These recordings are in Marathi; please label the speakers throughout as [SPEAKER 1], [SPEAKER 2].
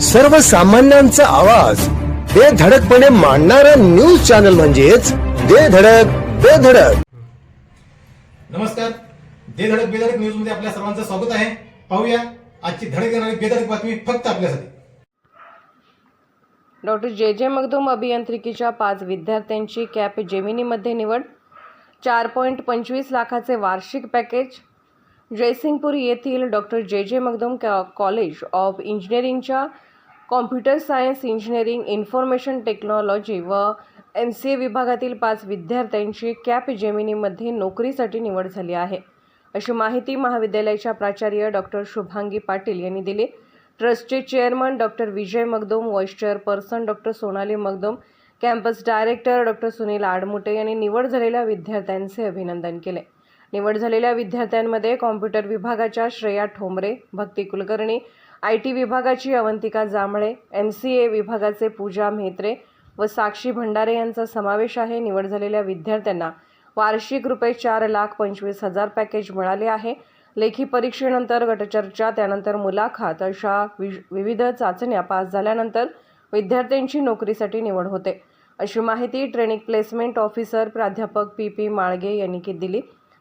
[SPEAKER 1] सर्वसामान्यांचा आवाज. बेधडकपणे मांडणारा न्यूज चॅनल म्हणजेच बेधडक बेधडक
[SPEAKER 2] नमस्कार. दे धडक बेधडक न्यूजमध्ये आपल्या सर्वांचं स्वागत आहे. पाहूया आजची धडक देणारी बेधडक बातमी फक्त आपल्यासाठी.
[SPEAKER 3] डॉक्टर जे जे मगदूम अभियांत्रिकीच्या पाच विद्यार्थ्यांची कॅप जेमिनीमध्ये निवड चार पॉईंट पंचवीस लाखाचे वार्षिक पॅकेज जयसिंगपूर येथील doctor J J Magdum college of इंजिनिअरिंगच्या computer science engineering information technology व एम सी ए विभागातील पाच विद्यार्थ्यांची कॅप जेमिनीमध्ये नोकरीसाठी निवड झाली आहे. अशी माहिती महाविद्यालयाच्या प्राचार्य डॉक्टर शुभांगी पाटील यांनी दिली. ट्रस्टचे chairman doctor Vijay Magdum vice chairperson doctor Sonali Magdum campus director doctor Sunil Admute यांनी निवड झालेल्या विद्यार्थ्यांचे अभिनंदन केले. निवड झालेल्या विद्यार्थ्यांमध्ये कॉम्प्युटर विभागाच्या श्रेया ठोंबरे भक्ती कुलकर्णी आय टी विभागाची Avantika Jambhale M C A विभागाचे पूजा म्हेत्रे व साक्षी भंडारे यांचा समावेश आहे. निवड झालेल्या विद्यार्थ्यांना वार्षिक रुपये चार लाख पंचवीस हजार पॅकेज मिळाले आहे. लेखी परीक्षेनंतर गटचर्चा त्यानंतर मुलाखत अशा वि विविध चाचण्या पास झाल्यानंतर विद्यार्थ्यांची नोकरीसाठी निवड होते. अशी माहिती ट्रेनिंग प्लेसमेंट ऑफिसर प्राध्यापक पी पी माळगे यांनी की दिली.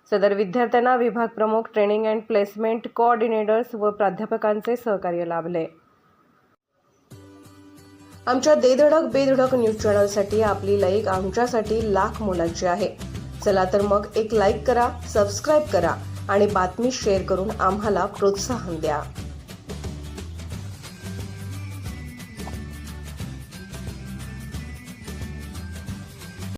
[SPEAKER 3] सदर विद्यार्थ्यांना विभाग प्रमुख ट्रेनिंग अँड प्लेसमेंट कोऑर्डिनेटर्स व प्राध्यापकांचे सहकार्य लाभले. आमच्या देधडक बेधडक न्यूज चॅनलसाठी आपली लाईक आमच्यासाठी लाख मोलाची आहे. चला तर मग एक लाईक करा सबस्क्राईब करा आणि बातमी शेअर करून आम्हाला प्रोत्साहन द्या.